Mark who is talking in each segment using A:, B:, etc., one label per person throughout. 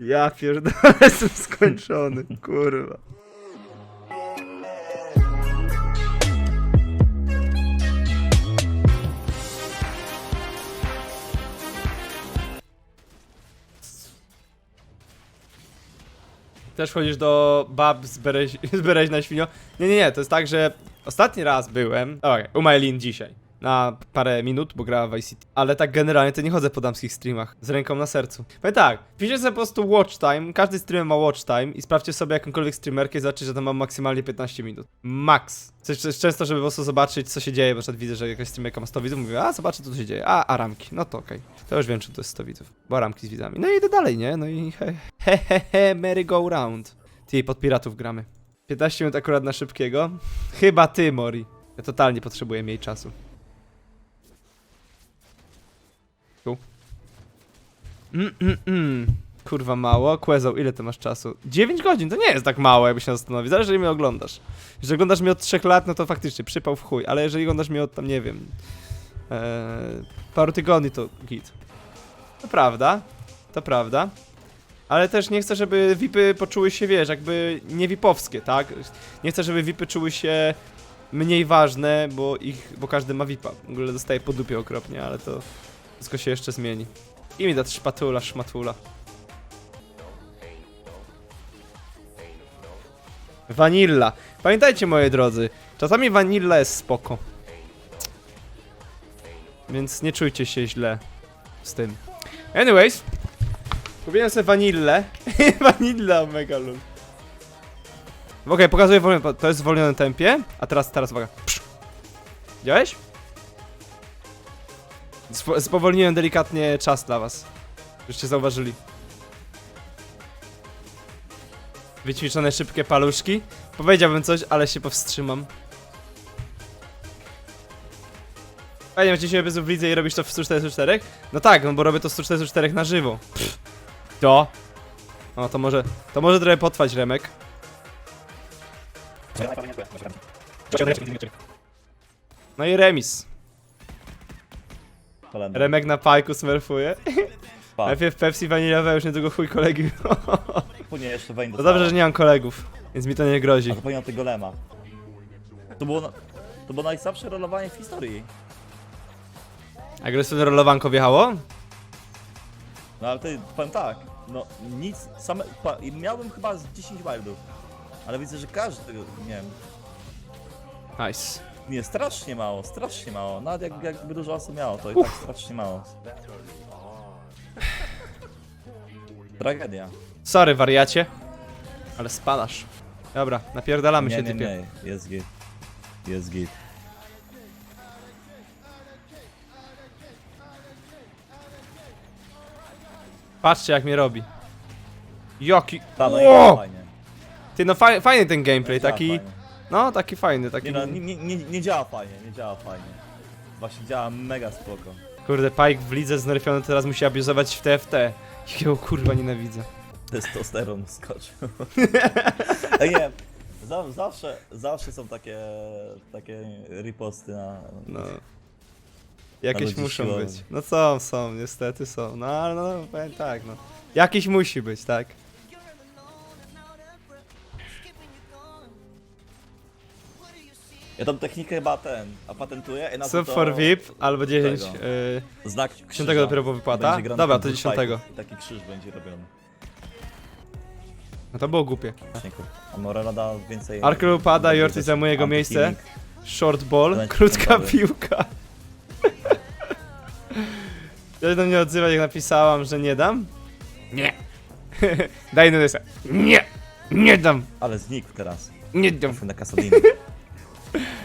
A: Ja pierdolę, jestem skończony, kurwa. Też chodzisz do bab z, Bereź, z Bereźna Świnio? Nie, nie, nie, to jest tak, że ostatni raz byłem, okej, u dzisiaj, na parę minut, bo grała Vice City, ale tak generalnie to nie chodzę po damskich streamach, z ręką na sercu. Powiem tak, wpiszcie sobie po prostu watch time, każdy streamer ma watch time i sprawdźcie sobie jakąkolwiek streamerkę i zobaczycie, że tam mam maksymalnie 15 minut. Max. Coś, coś często, żeby po prostu zobaczyć, co się dzieje, bo na przykład widzę, że jakaś streamerka ma 100 widzów, mówię, a zobaczę, co tu się dzieje, a, a ramki, no to okej. To już wiem, czy to jest 100 widzów, bo ramki z widzami. No i idę dalej, nie? No i he, he, he, he merry go round. Ty, pod piratów gramy. 15 minut akurat na szybkiego. Chyba ty, Mori. Ja totalnie potrzebuję mniej czasu. Mm, mm, mm. Kurwa mało. Kłezał, ile ty masz czasu? 9 godzin, to nie jest tak mało, jakby się zastanowić. Zależy, jeżeli mnie oglądasz. Jeżeli oglądasz mnie od 3 lat, no to faktycznie przypał w chuj, ale jeżeli oglądasz mnie od tam, nie wiem, e, paru tygodni, to git. To prawda, to prawda. Ale też nie chcę, żeby VIPy poczuły się, wiesz, jakby nie VIPowskie, tak? Nie chcę, żeby VIPy czuły się mniej ważne, bo ich, bo każdy ma VIPa. W ogóle dostaje po dupie okropnie, ale to wszystko się jeszcze zmieni. I mi da szpatula, szmatula. Vanilla. Pamiętajcie, moi drodzy, czasami vanilla jest spoko. Więc nie czujcie się źle z tym. Anyways, kupiłem sobie vanillę. Vanilla Omega Lul. Okej, pokazuję wolne, to jest w zwolnionym tempie. A teraz, teraz uwaga. Widziałeś? Spo, spowolniłem delikatnie czas dla was. Żeście zauważyli. Wyćwiczone szybkie paluszki. Powiedziałbym coś, ale się powstrzymam. Fajnie, macie się bez widzę i robisz to w 144? No tak, no bo robię to w 144 na żywo. Pff. To. O, to może, to może trochę potrwać Remek. No i remis.
B: Kolenda.
A: Remek na pajku smurfuje.
B: Pa.
A: Najpierw Pepsi waniliowe, już niedługo chuj kolegi.
B: Później jeszcze Wayne
A: To dobrze, że nie mam kolegów, więc mi to nie grozi.
B: A powinien tego golema. To było, na... to było najsłabsze rolowanie w historii.
A: Agresywne rolowanko wjechało?
B: No ale ty, powiem tak, no nic, same, pa, i miałbym chyba z 10 wildów. Ale widzę, że każdy, nie wiem,
A: Nice.
B: Nie, strasznie mało, strasznie mało. Nawet jak, jakby dużo osób miało, to i tak strasznie mało. Tragedia.
A: Sorry, wariacie. Ale spadasz. Dobra, napierdalamy
B: Nie,
A: się,
B: nie,
A: typie.
B: nie, jest git. Jest git.
A: Patrzcie, jak mnie robi. Jaki...
B: Ta, no i
A: Ło!
B: fajnie.
A: Ty, no faj, fajny ten gameplay, taki...
B: fajnie.
A: No, taki fajny, taki...
B: Nie, no, nie, nie, nie, nie działa fajnie, nie działa fajnie. Właśnie działa mega spoko.
A: Kurde, Pike w lidze znerfiony teraz musi abuzować w TFT. Jakiego kurwa nienawidzę.
B: Testosteron skoczył. Nie, za, zawsze, zawsze są takie, takie riposty na...
A: No. Jakieś muszą być. No są, są, niestety są. No ale no, powiem tak, no. Jakiś musi być, tak?
B: Ja tą technikę chyba ten, a patentuję i na
A: Sub for VIP albo 10.
B: tego.
A: Yy,
B: Znak
A: Dziesiątego dopiero po wypłata?
B: Będzie grany
A: Dobra, to
B: bullfight.
A: dziesiątego.
B: I taki krzyż będzie robiony.
A: no to było głupie.
B: A Morela da więcej...
A: Arkel upada,
B: też
A: zajmuje jego
B: anti-healing.
A: miejsce. Short ball, krótka piłka. Ja się do mnie odzywać, jak napisałam, że nie dam? Nie. Daj Nunesa. Nie. Nie dam.
B: Ale znikł teraz.
A: Nie dam.
B: Trafił na Kasadinę.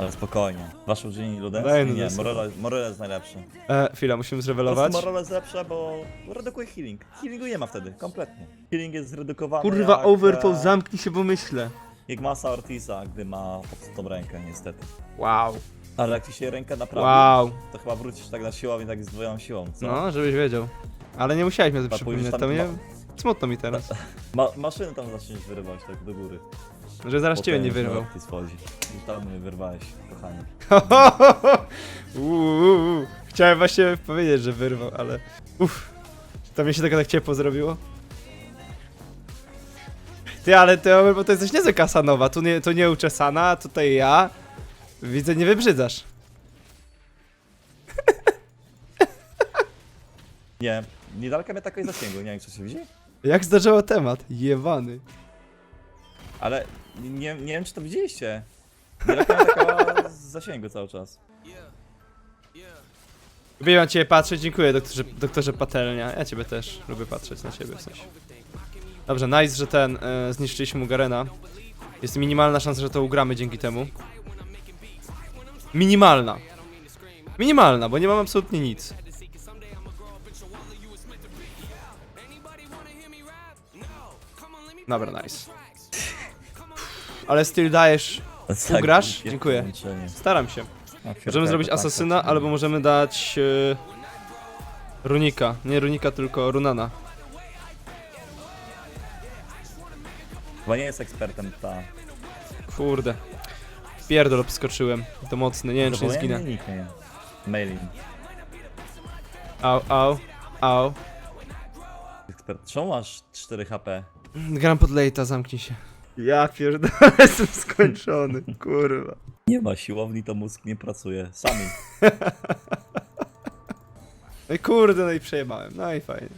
B: Ale spokojnie. Wasz uczyni?
A: Daj no
B: Nie. Morela, Morela jest najlepszy.
A: E, chwila, musimy
B: Po prostu
A: zrewelować.
B: Morela jest lepsza, bo redukuje healing. Healingu nie ma wtedy, kompletnie. Healing jest zredukowany
A: Kurwa,
B: jak,
A: overpool,
B: e,
A: zamknij się, bo myślę.
B: jak masa Ortiza, gdy ma popsutą rękę, niestety.
A: Wow.
B: Ale jak ci się ręka naprawi,
A: Wow.
B: to chyba wrócisz tak na siłownię, tak z dwoją siłą, co?
A: No, żebyś wiedział. Ale nie musiałeś mi to
B: Chyba
A: przypominać, to mnie... Smutno mi teraz.
B: Ma maszyny tam zaczniesz wyrywać tak do góry.
A: Że zaraz ciebie nie wyrwał.
B: Wchodzi. Już tam mnie wyrwałeś, kochanie.
A: Uuu, Chciałem właśnie powiedzieć, że wyrwał, ale... Uff. To mi się tego tak ciepło zrobiło. Ty, ale ty, bo to jesteś niezła kasanowa, tu nie, tu nie uczesana, tutaj ja. Widzę, nie wybrzydzasz.
B: Nie, niedaleko mnie takiej zasięgu, nie wiem czy się widzi?
A: Jak zdarzało temat? Jewany.
B: Ale nie, nie wiem czy to widzieliście. Taka z zasięgu cały czas.
A: Lubię na ciebie patrzeć, dziękuję doktorze, doktorze Patelnia. Ja ciebie też lubię patrzeć na ciebie w sensie. Dobrze, nice, że ten, e, zniszczyliśmy mu Garena. Jest minimalna szansa, że to ugramy dzięki temu. Minimalna. Minimalna, bo nie mam absolutnie nic. Dobra, nice. Ale styl dajesz.
B: Tak,
A: Ugrasz? Dziękuję. Staram się. Możemy zrobić
B: tak,
A: asasyna,
B: tak.
A: albo możemy dać e, runika. Nie runika, tylko runana.
B: Chyba nie jest ekspertem ta.
A: Kurde. Pierdol obskoczyłem. To mocne, nie wiem czy nie zginę.
B: Mailing.
A: Au, au, au.
B: Ekspert. Czemu masz 4 HP?
A: Gram pod late'a, zamknij się. Ja pierdolę, jestem skończony, kurwa.
B: Nie ma siłowni, to mózg nie pracuje. Sami.
A: No i kurde, no i przejebałem, no i fajnie.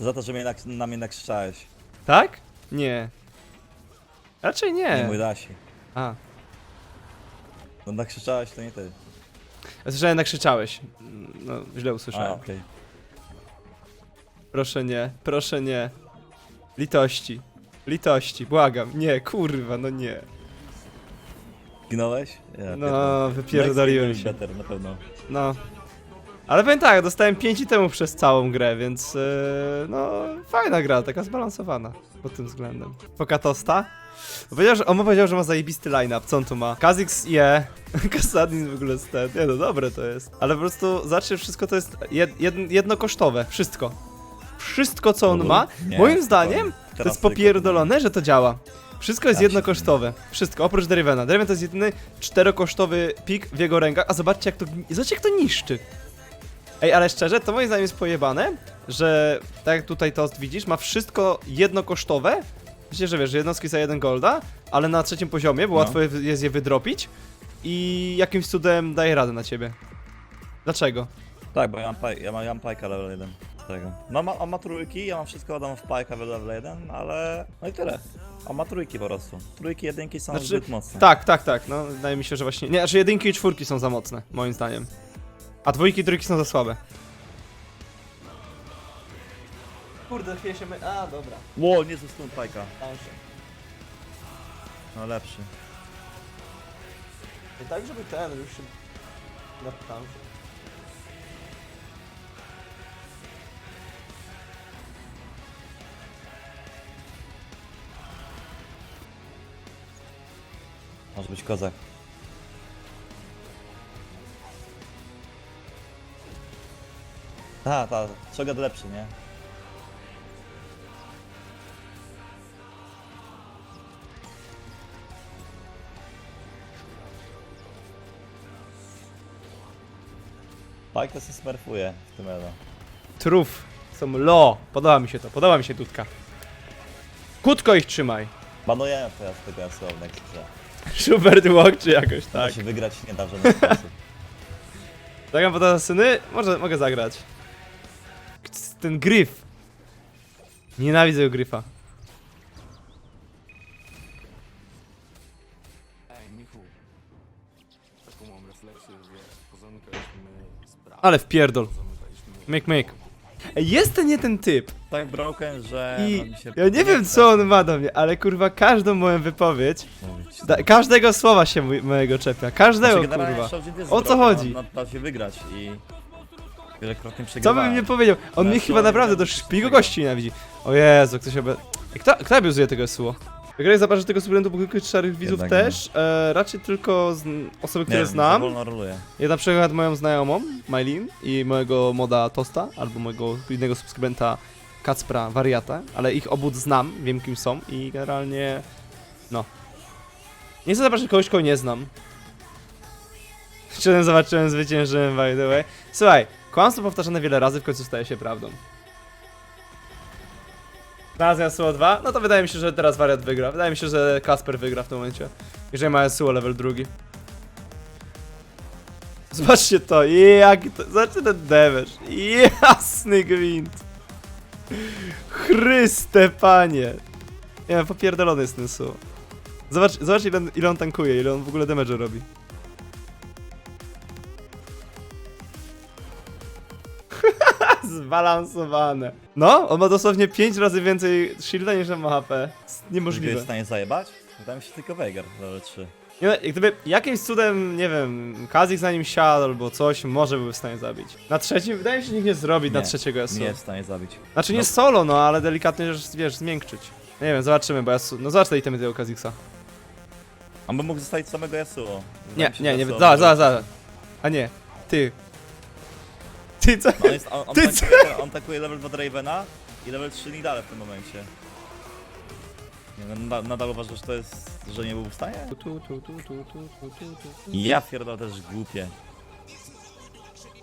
B: Za to, że mnie nak- na mnie nakrzyczałeś.
A: Tak? Nie. Raczej
B: Nie,
A: nie.
B: mój Dasi.
A: A,
B: No nakrzyczałeś, to nie ty.
A: ja słyszałem, nakrzyczałeś. No, źle
B: A,
A: usłyszałem.
B: okej.
A: Proszę nie, proszę nie. Litości. Litości, błagam. Nie, kurwa, no nie.
B: Zginąłeś? Ja
A: No, wypierdoliłem
B: Next
A: się.
B: better, na pewno.
A: No. Ale powiem tak, dostałem 5 temu przez całą grę, więc yy, no fajna gra, taka zbalansowana pod tym względem. Pokatosta? Powiedział, że, on powiedział, że ma zajebisty line-up, co on tu ma? Kha'Zix je, Kasadin w ogóle stet, nie no dobre to jest. Ale po prostu zobaczcie, wszystko to jest jed, jed, jednokosztowe, wszystko. Wszystko co on ma,
B: Nie,
A: moim zdaniem, to jest popierdolone, że to działa. Wszystko jest jednokosztowe. Wszystko, oprócz Derivena. Deriven to jest jedyny czterokosztowy pik w jego rękach, a zobaczcie jak to, zobaczcie jak to niszczy. Ej, ale szczerze, to moim zdaniem jest pojebane, że tak jak tutaj tost widzisz, ma wszystko jednokosztowe. Myślę, że wiesz, że jednostki za jeden golda, ale na trzecim poziomie, bo
B: No.
A: łatwo jest je wydropić i jakimś cudem daje radę na ciebie. Dlaczego?
B: Tak, bo ja mam, paj- ja mam, ja mam pajka level 1. Tego. No ma, on ma trójki, ja mam wszystko dam w pajka level 1, ale... No i tyle. On ma trójki po prostu. Trójki, jedynki są
A: Znaczy,
B: zbyt mocne.
A: Tak, tak, tak, no wydaje mi się, że właśnie... Nie, znaczy jedynki i czwórki są za mocne, moim zdaniem. A dwójki i trójki są za słabe. Kurde, chwilę się my... A, dobra.
B: Ło, nie został pajka. No lepszy.
A: Nie tak, żeby ten już się... Się.
B: Może być kozak. Ta, ta, Shogad lepszy, nie? Pajka się smerfuje w tym elo.
A: Truf. Są lo. Podoba mi się to, podoba mi się Dudka. Kutko ich trzymaj.
B: Banujemy teraz tego SO w next grze.
A: Schubert Walk czy jakoś
B: Tak.
A: tak.
B: się wygrać nie da w żaden sposób.
A: Zagram pod asasyny? Może, mogę zagrać. Ten gryf. Nienawidzę tego gryfa. Ale wpierdol. Myk, myk. Ej, Jest ten nie ten typ.
B: tak broken, że... no
A: I
B: mi się
A: ja nie wiem co on ma do mnie, ale kurwa każdą moją wypowiedź,
B: mówić.
A: da, każdego słowa się mój, mojego czepia. Każdego
B: Znaczy, generalnie
A: kurwa.
B: Jest
A: O co
B: broken,
A: chodzi?
B: on- Da się wygrać i... Wielokrotnie
A: Co
B: przegrywałem.
A: by mi nie powiedział? On mnie chyba
B: słowo
A: naprawdę do
B: nie wiem,
A: szpigu
B: czego.
A: gości nienawidzi. O Jezu, ktoś. Ej, Kto, kto abuzuje tego SUO? Zobaczę że tego suplmentu kilku szarych widzów
B: Jednak
A: też, e, raczej tylko z, osoby,
B: Nie
A: które znam.
B: wolno roluje.
A: Ja na przykład moją znajomą, Mylin i mojego moda Tosta, albo mojego innego subskrybenta Kacpra Wariata, ale ich obud znam, wiem kim są i generalnie, no. Nie chcę zobaczyć kogoś, kogo nie znam. Czy zobaczyłem, zwyciężyłem, by the way. Słuchaj, kłamstwo powtarzane wiele razy w końcu staje się prawdą. Znalazłem Yasuo 2, no to wydaje mi się, że teraz wariat wygra. Wydaje mi się, że Kasper wygra w tym momencie. Jeżeli ma Yasuo level drugi. Zobaczcie to, jak to, zobaczcie ten damage. Jasny gwint. Chryste panie. Nie wiem, popierdolony jest ten Yasuo. Zobacz, zobacz ile, ile on tankuje, ile on w ogóle damage robi. Zbalansowane. No, on ma dosłownie 5 razy więcej shielda niż ma HP.
B: Czy jest w
A: Niemożliwe.
B: stanie zajebać? Wydaje mi się tylko Veigar, level 3.
A: Nie, jak gdyby jakimś cudem, nie wiem, Kazik za nim siadł albo coś, może byłby w stanie zabić. Na trzecim, wydaje mi się, że nikt nie zrobi na
B: Nie,
A: trzeciego Yasuo.
B: Nie jest w stanie zabić.
A: Znaczy nie
B: No.
A: solo, no, ale delikatnie, wiesz, wiesz, zmiękczyć. Nie wiem, zobaczymy, bo Yasuo... No zobacz te itemy tego Kaziksa.
B: On by mógł zostawić samego Yasuo. Wydaje
A: Nie,
B: mi się,
A: nie,
B: że
A: nie,
B: Yasuo
A: za, za,
B: może-
A: za. A nie, ty. Ty co?
B: On, jest, on, on,
A: Ty
B: tankuje, on tankuje level 2 Dravena i level 3 Nidale w tym momencie. Nie, no, nadal, nadal uważasz, że to jest, że nie był w stanie?
A: Tu, tu, tu, tu, tu, tu, tu, tu.
B: Ja pierdolę też głupie.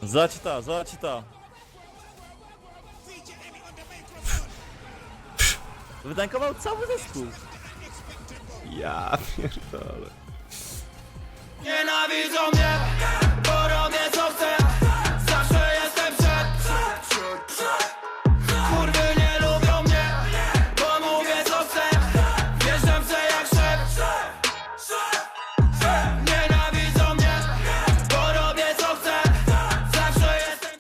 B: Zobacz to, zobacz to. Wytankował cały zespół.
A: Ja pierdolę.
C: Nienawidzą mnie